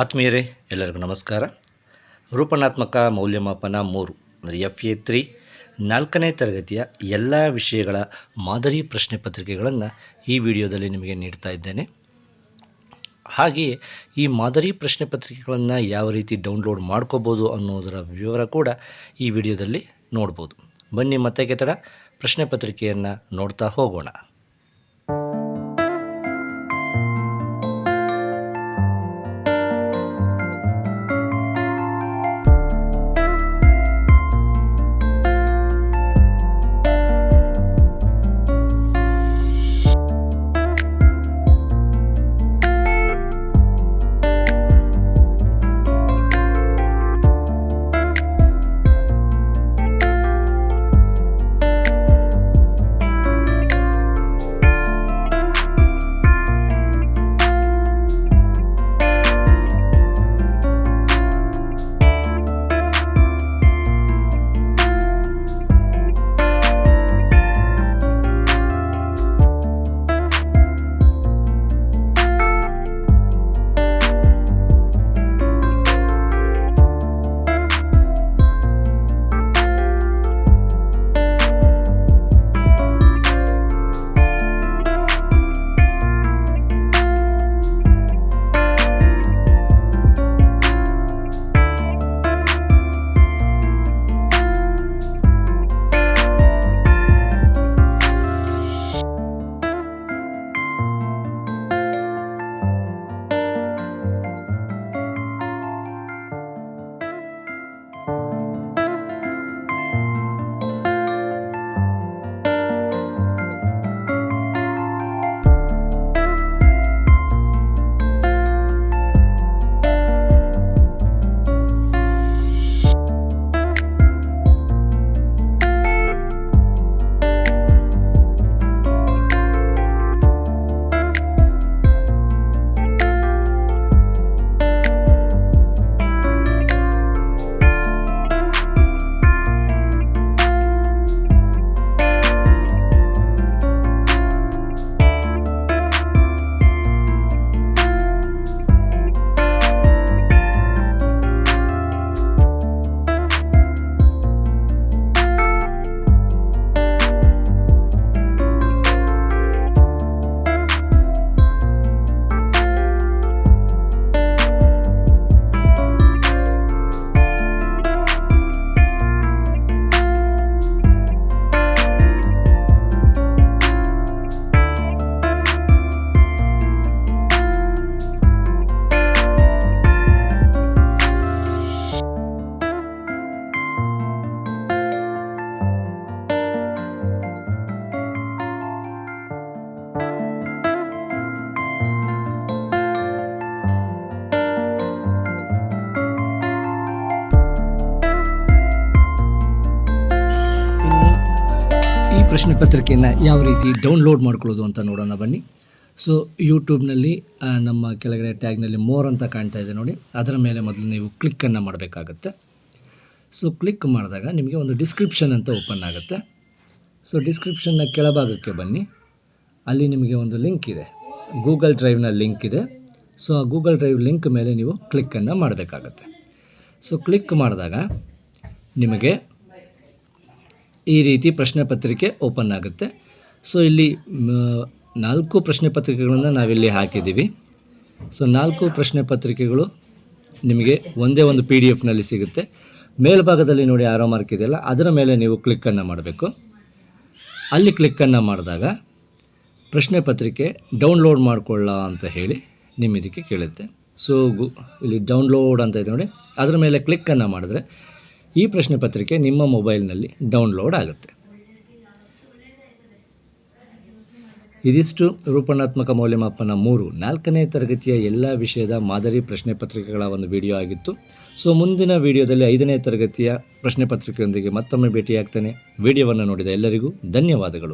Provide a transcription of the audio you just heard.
ಆತ್ಮೀಯರೇ, ಎಲ್ಲರಿಗೂ ನಮಸ್ಕಾರ. ರೂಪಣಾತ್ಮಕ ಮೌಲ್ಯಮಾಪನ ಮೂರು, ಅಂದರೆ ಎಫ್ ಎ ತ್ರೀ ನಾಲ್ಕನೇ ತರಗತಿಯ ಎಲ್ಲ ವಿಷಯಗಳ ಮಾದರಿ ಪ್ರಶ್ನೆ ಪತ್ರಿಕೆಗಳನ್ನು ಈ ವಿಡಿಯೋದಲ್ಲಿ ನಿಮಗೆ ನೀಡ್ತಾ ಇದ್ದೇನೆ. ಹಾಗೆಯೇ ಈ ಮಾದರಿ ಪ್ರಶ್ನೆ ಪತ್ರಿಕೆಗಳನ್ನು ಯಾವ ರೀತಿ ಡೌನ್ಲೋಡ್ ಮಾಡ್ಕೋಬೋದು ಅನ್ನೋದರ ವಿವರ ಕೂಡ ಈ ವಿಡಿಯೋದಲ್ಲಿ ನೋಡ್ಬೋದು. ಬನ್ನಿ ಮತ್ತೆ ಕೆತ್ತಡ ಪ್ರಶ್ನೆ ಪತ್ರಿಕೆಯನ್ನು ನೋಡ್ತಾ ಹೋಗೋಣ. ಪ್ರಶ್ನೆ ಪತ್ರಿಕೆಯನ್ನು ಯಾವ ರೀತಿ ಡೌನ್ಲೋಡ್ ಮಾಡ್ಕೊಳ್ಳೋದು ಅಂತ ನೋಡೋಣ ಬನ್ನಿ. ಸೊ ಯೂಟ್ಯೂಬ್ನಲ್ಲಿ ನಮ್ಮ ಕೆಳಗಡೆ ಟ್ಯಾಗ್ನಲ್ಲಿ ಮೋರ್ ಅಂತ ಕಾಣ್ತಾ ಇದೆ ನೋಡಿ. ಅದರ ಮೇಲೆ ಮೊದಲು ನೀವು ಕ್ಲಿಕ್ಕನ್ನು ಮಾಡಬೇಕಾಗತ್ತೆ. ಸೊ ಕ್ಲಿಕ್ ಮಾಡಿದಾಗ ನಿಮಗೆ ಒಂದು ಡಿಸ್ಕ್ರಿಪ್ಷನ್ ಅಂತ ಓಪನ್ ಆಗುತ್ತೆ. ಸೊ ಡಿಸ್ಕ್ರಿಪ್ಷನ್ನ ಕೆಳಭಾಗಕ್ಕೆ ಬನ್ನಿ. ಅಲ್ಲಿ ನಿಮಗೆ ಒಂದು ಲಿಂಕ್ ಇದೆ. ಗೂಗಲ್ ಡ್ರೈವ್ನ ಲಿಂಕ್ ಇದೆ. ಸೊ ಆ ಗೂಗಲ್ ಡ್ರೈವ್ ಲಿಂಕ್ ಮೇಲೆ ನೀವು ಕ್ಲಿಕ್ಕನ್ನು ಮಾಡಬೇಕಾಗತ್ತೆ. ಸೊ ಕ್ಲಿಕ್ ಮಾಡಿದಾಗ ನಿಮಗೆ ಈ ರೀತಿ ಪ್ರಶ್ನೆ ಪತ್ರಿಕೆ ಓಪನ್ ಆಗುತ್ತೆ. ಸೊ ಇಲ್ಲಿ ನಾಲ್ಕು ಪ್ರಶ್ನೆ ಪತ್ರಿಕೆಗಳನ್ನು ನಾವಿಲ್ಲಿ ಹಾಕಿದ್ದೀವಿ. ಸೊ ನಾಲ್ಕು ಪ್ರಶ್ನೆ ಪತ್ರಿಕೆಗಳು ನಿಮಗೆ ಒಂದೇ ಒಂದು ಪಿ ಡಿ ಎಫ್ನಲ್ಲಿ ಸಿಗುತ್ತೆ. ಮೇಲ್ಭಾಗದಲ್ಲಿ ನೋಡಿ ಆರೋ ಮಾರ್ಕ್ ಇದೆಯಲ್ಲ, ಅದರ ಮೇಲೆ ನೀವು ಕ್ಲಿಕ್ಕನ್ನು ಮಾಡಬೇಕು. ಅಲ್ಲಿ ಕ್ಲಿಕ್ಕನ್ನು ಮಾಡಿದಾಗ ಪ್ರಶ್ನೆ ಪತ್ರಿಕೆ ಡೌನ್ಲೋಡ್ ಮಾಡಿಕೊಳ್ಳ ಅಂತ ಹೇಳಿ ನಿಮ್ಮ ಇದಕ್ಕೆ ಕೇಳುತ್ತೆ. ಸೊ ಗು, ಇಲ್ಲಿ ಡೌನ್ಲೋಡ್ ಅಂತ ಇದೆ ನೋಡಿ, ಅದರ ಮೇಲೆ ಕ್ಲಿಕ್ಕನ್ನು ಮಾಡಿದ್ರೆ ಈ ಪ್ರಶ್ನೆ ಪತ್ರಿಕೆ ನಿಮ್ಮ ಮೊಬೈಲ್ನಲ್ಲಿ ಡೌನ್ಲೋಡ್ ಆಗುತ್ತೆ. ಇದಿಷ್ಟು ರೂಪಣಾತ್ಮಕ ಮೌಲ್ಯಮಾಪನ ಮೂರು. ನಾಲ್ಕನೇ ತರಗತಿಯ ಎಲ್ಲ ವಿಷಯದ ಮಾದರಿ ಪ್ರಶ್ನೆ ಪತ್ರಿಕೆಗಳ ಒಂದು ವಿಡಿಯೋ ಆಗಿತ್ತು. ಸೊ, ಮುಂದಿನ ವಿಡಿಯೋದಲ್ಲಿ ಐದನೇ ತರಗತಿಯ ಪ್ರಶ್ನೆ ಪತ್ರಿಕೆಯೊಂದಿಗೆ ಮತ್ತೊಮ್ಮೆ ಭೇಟಿಯಾಗ್ತೇನೆ. ವಿಡಿಯೋವನ್ನು ನೋಡಿದ ಎಲ್ಲರಿಗೂ ಧನ್ಯವಾದಗಳು.